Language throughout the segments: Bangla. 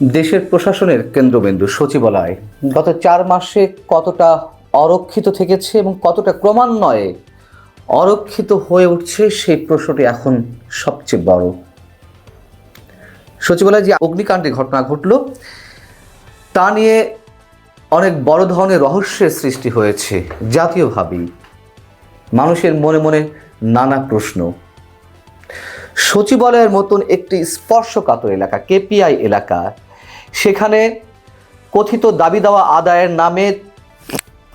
দেশের প্রশাসনের কেন্দ্রবিন্দু সচিবালয়। গত চার মাসে কতটা অরক্ষিত থেকেছে এবং কতটা ক্রমান্বয়ে অরক্ষিত হয়ে উঠছে, সেই প্রশ্নটি এখন সবচেয়ে বড়। সচিবালয়ে যে অগ্নিকাণ্ডের ঘটনা ঘটল, তা নিয়ে অনেক বড় ধরনের রহস্যের সৃষ্টি হয়েছে জাতীয়ভাবেই মানুষের মনে মনে নানা প্রশ্ন। সচিবালয়ের মতন একটি স্পর্শকাতর এলাকা, কেপিআই এলাকা সেখানে কথিত দাবি দেওয়া আদায়ের নামে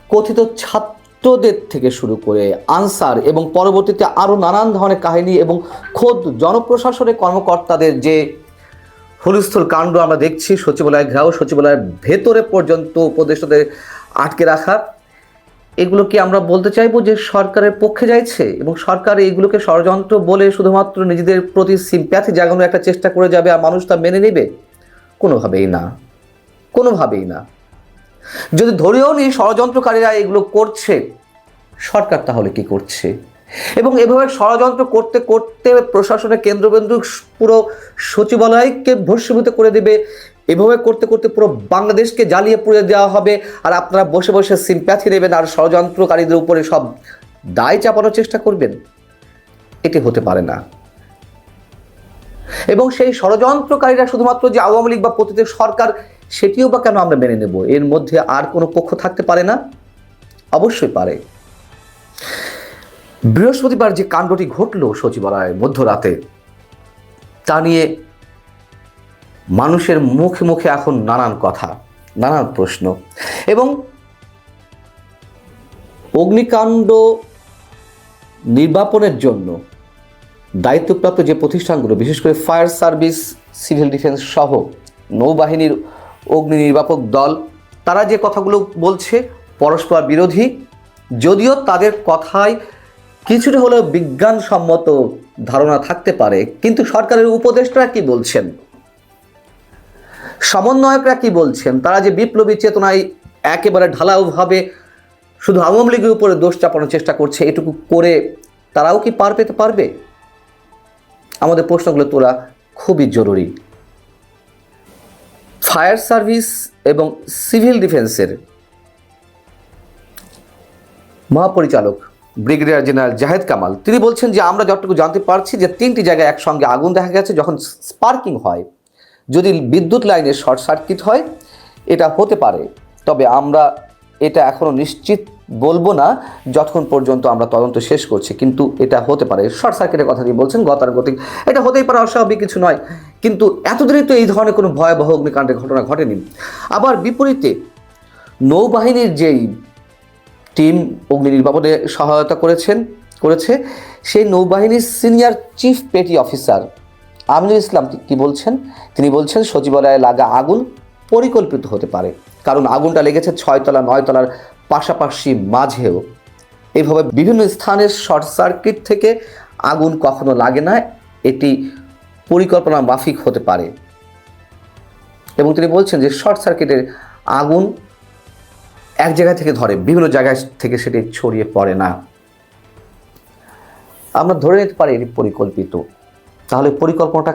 কথিত ছাত্রদের থেকে শুরু করে আনসার এবং পরবর্তীতে আরও নানান ধরনের কাহিনী এবং খোদ জনপ্রশাসনের কর্মকর্তাদের যে হুলস্থুল কাণ্ড আমরা দেখছি সচিবালয় ঘেরাও, সচিবালয়ের ভেতরে পর্যন্ত উপদেষ্টাদের আটকে রাখা, এগুলো কি আমরা বলতে চাইব যে সরকারের পক্ষে যাইছে? এবং সরকার এইগুলোকে ষড়যন্ত্র বলে শুধুমাত্র নিজেদের প্রতি সিম্প্যাথি জাগানোর একটা চেষ্টা করে যাবে আর মানুষ তা মেনে নেবে? কোনোভাবেই না কোনোভাবেই না। যদি ধরেও নিই ষড়যন্ত্রকারীরা এগুলো করছে, সরকার তাহলে কি করছে? এবং এভাবে ষড়যন্ত্র করতে করতে প্রশাসনের কেন্দ্রবিন্দু পুরো সচিবালয়কে ভস্মীভূত করে দেবে, এভাবে করতে করতে পুরো বাংলাদেশকে জ্বালিয়ে পুড়ে দেওয়া হবে, আর আপনারা বসে বসে সিম্প্যাথি নেবেন আর ষড়যন্ত্রকারীদের উপরে সব দায় চাপানোর চেষ্টা করবেন। এটি হতে পারে না। এবং সেই ষড়যন্ত্রকারীরা শুধুমাত্র যে আওয়ামী লীগ বা প্রতিটি সরকার, সেটিও বা কেন আমরা মেনে নেব? এর মধ্যে আর কোনো পক্ষ থাকতে পারে না? অবশ্যই পারে। বৃহস্পতিবার যে কাণ্ডটি ঘটল সচিবালয়ে মধ্যরাতে, তা নিয়ে মানুষের মুখে মুখে এখন নানান কথা, নানান প্রশ্ন এবং অগ্নিকাণ্ড নির্বাপনের জন্য দায়িত্বপ্রাপ্ত যে প্রতিষ্ঠানগুলো, বিশেষ করে ফায়ার সার্ভিস, সিভিল ডিফেন্স সহ নৌবাহিনীর অগ্নি নির্বাপক দল, তারা যে কথাগুলো বলছে, পরস্পর বিরোধী, যদিও তাদের কথায় কিছুটা হলেও বিজ্ঞানসম্মত ধারণা থাকতে পারে, কিন্তু সরকারের উপদেষ্টারা কি বলছেন? সমন্বয়করা কি বলছেন? তারা যে বিপ্লবী চেতনায় একেবারে ঢালাওভাবে শুধু আওয়ামী লীগের উপরে দোষ চাপানোর চেষ্টা করছে, এটুকু করে তারাও কি পার পেতে পারবে? আমাদের প্রশ্নগুলো তোলা খুবই জরুরি। ফায়ার সার্ভিস এবং সিভিল ডিফেন্সের মহাপরিচালক ব্রিগেডিয়ার জেনারেল জাহেদ কামাল, তিনি বলছেন যে আমরা যতটুকু জানতে পারছি যে তিনটি জায়গায় একসঙ্গে আগুন দেখা গেছে যখন স্পার্কিং হয়। যদি বিদ্যুৎ লাইনে শর্ট সার্কিট হয়, এটা হতে পারে, তবে আমরা এটা এখনও নিশ্চিত বলব না, যতক্ষণ পর্যন্ত আমরা তদন্ত শেষ করছি, কিন্তু এটা হতে পারে। শর্ট সার্কিটের কথা দিয়ে বলছেন, গতানুগতিক। এটা হতেই পারে, অস্বাভাবিক কিছু নয়। কিন্তু এতদিনই তো এই ধরনের কোনো ভয়াবহ অগ্নিকাণ্ডের ঘটনা ঘটেনি। আবার বিপরীতে, নৌবাহিনীর যেই টিম অগ্নি নির্বাপনে সহায়তা করেছেন, করেছে, সেই নৌবাহিনীর senior chief petty officer Aminul Islam কি বলছেন? তিনি বলছেন, সচিবালয়ে লাগা আগুন পরিকল্পিত হতে পারে। কারণ আগুনটা লেগেছে ছয়তলা, নয়তলার পাশাপাশি মাঝেও এইভাবে বিভিন্ন স্থানের শর্ট সার্কিট থেকে আগুন কখনো লাগে না, এটি পরিকল্পনা মাফিক হতে পারে। এবং তিনি বলছেন যে শর্ট সার্কিটের আগুন এক জায়গা থেকে ধরে, বিভিন্ন জায়গায় থেকে সেটি ছড়িয়ে পড়ে না। আমরা ধরে নিতে পারি এটি পরিকল্পিত। তাহলে পরিকল্পনাটা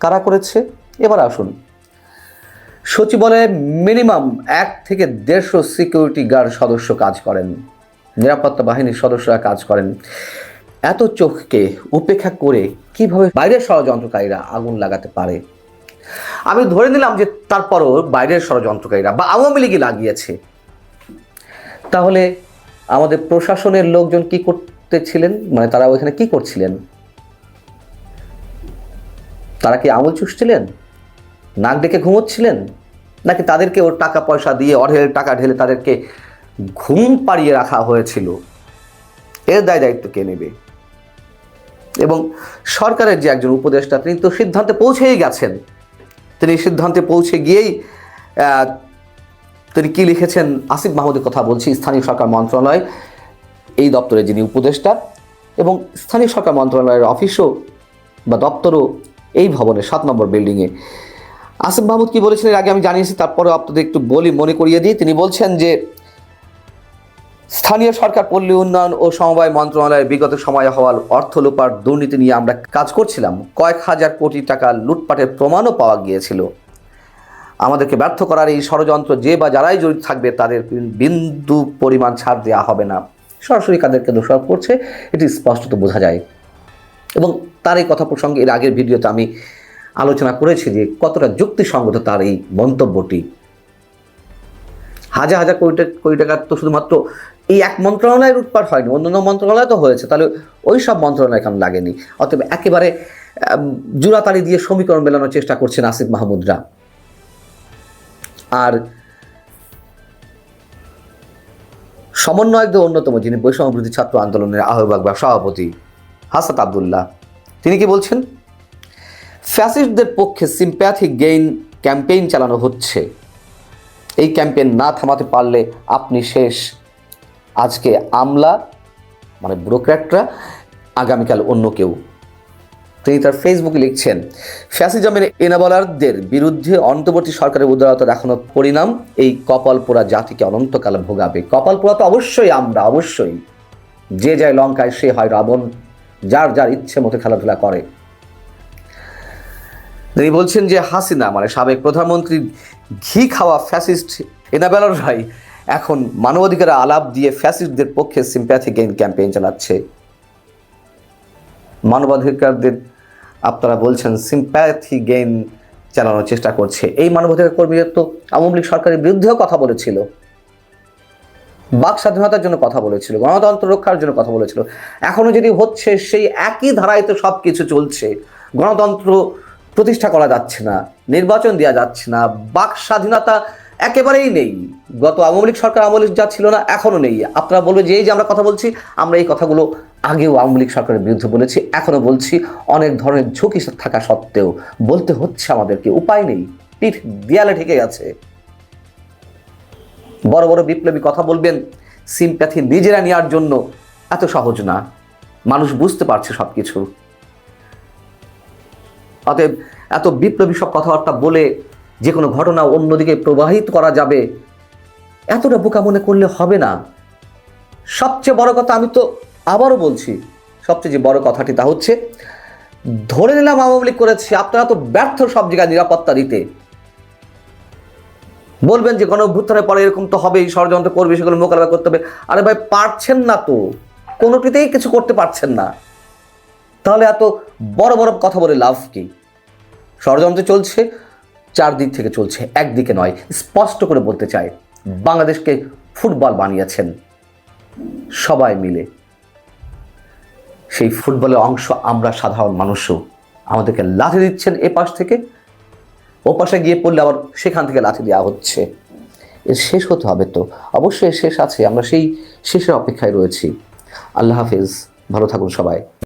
কারা করেছে? এবার আসুন সচিবালয়ে মিনিমাম এক থেকে দেড়শো সিকিউরিটি গার্ড সদস্য কাজ করেন। নিরাপত্তা বাহিনীর সদস্যরা কাজ করেন। এত চোখকে উপেক্ষা করে কীভাবে বাইরের ষড়যন্ত্রকারীরা আগুন লাগাতে পারে? আমি ধরে নিলাম যে তারপরও বাইরের ষড়যন্ত্রকারীরা বা আওয়ামী লীগই লাগিয়েছে। তাহলে আমাদের প্রশাসনের লোকজন কি করতেছিলেন? মানে তারা ওইখানে কি করছিলেন? তারা কি আঙুল চুষছিলেন? নাক ডেকে ঘুমোচ্ছিলেন? নাকি তাদেরকে ওর টাকা পয়সা দিয়ে অঢেল টাকা ঢেলে তাদেরকে ঘুম পাড়িয়ে রাখা হয়েছিল? এর দায় দায়িত্ব কে নেবে? এবং সরকারের যে একজন উপদেষ্টা, তিনি তো সিদ্ধান্তে পৌঁছেই গেছেন। তিনি সিদ্ধান্তে পৌঁছে গিয়েই তিনি কি লিখেছেন? আসিফ মাহমুদের কথা বলছি, স্থানীয় সরকার মন্ত্রণালয়, এই দপ্তরে যিনি উপদেষ্টা এবং স্থানীয় সরকার মন্ত্রণালয়ের অফিসও বা দপ্তরও এই ভবনে সাত নম্বর বিল্ডিংয়ে আসিফ মাহমুদ কি বলেছেন এর আগে আমি জানিয়েছি তারপরে আপনাদের একটু বলি, মনে করিয়ে দিই। তিনি বলছেন যে, স্থানীয় সরকার পল্লী উন্নয়ন ও সমবায় মন্ত্রণালয়ের বিগত সময়ে হওয়ার অর্থ লোপার দুর্নীতি নিয়ে আমরা কাজ করছিলাম। কয়েক হাজার কোটি টাকা লুটপাটের প্রমাণও পাওয়া গিয়েছিল। আমাদেরকে ব্যর্থ করার এই ষড়যন্ত্র যে বা যারাই জড়িত থাকবে, তাদের বিন্দু পরিমাণ ছাড় দেওয়া হবে না। সরাসরি কাদেরকে দোষারোপ করছে, এটি স্পষ্টত বোঝা যায়। এবং তার এই কথা প্রসঙ্গে এর আগের ভিডিওতে আমি আলোচনা করেছি যে কতটা যুক্তিসঙ্গত তার এই মন্তব্যটি। হাজার হাজার কোটি কোটি টাকা তো শুধুমাত্র এই এক মন্ত্রণালয়ের উৎপাদ হয়নি অন্যান্য মন্ত্রণালয় তো হয়েছে, তাহলে ওই সব মন্ত্রণালয় কেমন লাগেনি। অতএব একেবারে জোড়াতালি দিয়ে সমীকরণ মেলানোর চেষ্টা করছেন আসিফ মাহমুদরা। আর সমন্বয়কদের অন্যতম, যিনি বৈষম্য বিরোধী ছাত্র আন্দোলনের আহ্বায়ক বা সভাপতি, হাসাত আবদুল্লাহ। তিনি কি বলছেন? ফ্যাসিস্টদের পক্ষে সিম্প্যাথি গেইন ক্যাম্পেইন চালানো হচ্ছে। এই ক্যাম্পেইন না থামাতে পারলে আপনি শেষ। আজকে আমলা মানে ব্যুরোক্র্যাটরা আগামীকাল অন্য কেউ। তিনি তার ফেসবুকে লিখছেন, ফ্যাসিজমের এনাবলারদের বিরুদ্ধে অন্তর্বর্তী সরকারের উদারতা দেখানোর পরিণাম। এই কপাল পোড়া জাতিকে অনন্তকাল ভোগাবে। কপাল পোড়া তো অবশ্যই আমরা, অবশ্যই। যে যায় লঙ্কায় সে হয় রাবণ, যার যার ইচ্ছে মতো খেলাধুলা করে। তিনি বলছেন যে হাসিনা মানে সাবেক প্রধানমন্ত্রী, ঘি খাওয়া ফ্যাসিস্ট এনাবেলার ভাই এখন মানবাধিকার আলাপ দিয়ে ফ্যাসিস্টদের পক্ষে সিম্প্যাথি গেইন ক্যাম্পেইন চালাচ্ছে। মানবাধিকারদের, আপনারা বলছেন সিম্প্যাথি গেইন চালানোর চেষ্টা করছে। এই মানবাধিকার কর্মীদের তো আওয়ামী লীগ সরকারের বিরুদ্ধেও কথা বলেছিল। বাক স্বাধীনতার জন্য কথা বলেছিল, গণতন্ত্র রক্ষার জন্য কথা বলেছিল। এখনও যদি হচ্ছে, সেই একই ধারায় তো সব কিছু চলছে। গণতন্ত্র প্রতিষ্ঠা করা যাচ্ছে না, নির্বাচন দেওয়া যাচ্ছে না, বাক স্বাধীনতা একেবারেই নেই। গত আওয়ামী লীগ সরকার আওয়ামী লীগ যা ছিল না, এখনও নেই। আপনারা বলবে যে এই যে আমরা কথা বলছি, আমরা এই কথাগুলো আগেও আওয়ামী লীগ সরকারের বিরুদ্ধে বলেছি, এখনও বলছি, অনেক ধরনের ঝুঁকি থাকা সত্ত্বেও বলতে হচ্ছে আমাদেরকে, উপায় নেই, পিঠ দেয়ালে ঠেকে গেছে। বড় বড় বিপ্লবী কথা বলবেন, সিম্প্যাথি নিজেরা নেওয়ার জন্য এত সহজ না। মানুষ বুঝতে পারছে সব কিছু অতএব এত বিপ্লবী সব কথাবার্তা বলে যে কোনো ঘটনা অন্যদিকে প্রবাহিত করা যাবে, এতটা বোকা মনে করলে হবে না। সবচেয়ে বড় কথা আমি তো আবারও বলছি, সবচেয়ে যে বড় কথাটি তা হচ্ছে, ধরে নিলাম আওয়ামী লীগ করেছে, আপনারা তো ব্যর্থ সব জায়গায় নিরাপত্তা দিতে। বলবেন যে গণ অভ্যুত্থানের পরে এরকম তো হবেই, ষড়যন্ত্র করবে, সেগুলো মোকাবেলা করতে হবে। আরে ভাই, পারছেন না তো। কোনোটিতেই কিছু করতে পারছেন না। তাহলে এত বড় বড় কথা বলে লাভ কি? ষড়যন্ত্র চলছে, চারদিক থেকে চলছে, একদিকে নয়, স্পষ্ট করে বলতে চাই, বাংলাদেশকে ফুটবল বানিয়েছেন সবাই মিলে। সেই ফুটবলের অংশ আমরা সাধারণ মানুষও, আমাদেরকে লাথি দিচ্ছেন এ পাশ থেকে, ও পাশে গিয়ে পড়লে আবার সেখান থেকে লাথি দেওয়া হচ্ছে। এর শেষ হতে হবে তো, অবশ্যই শেষ আছে, আমরা সেই শেষের অপেক্ষায় রয়েছি। আল্লাহ হাফিজ, ভালো থাকুন সবাই।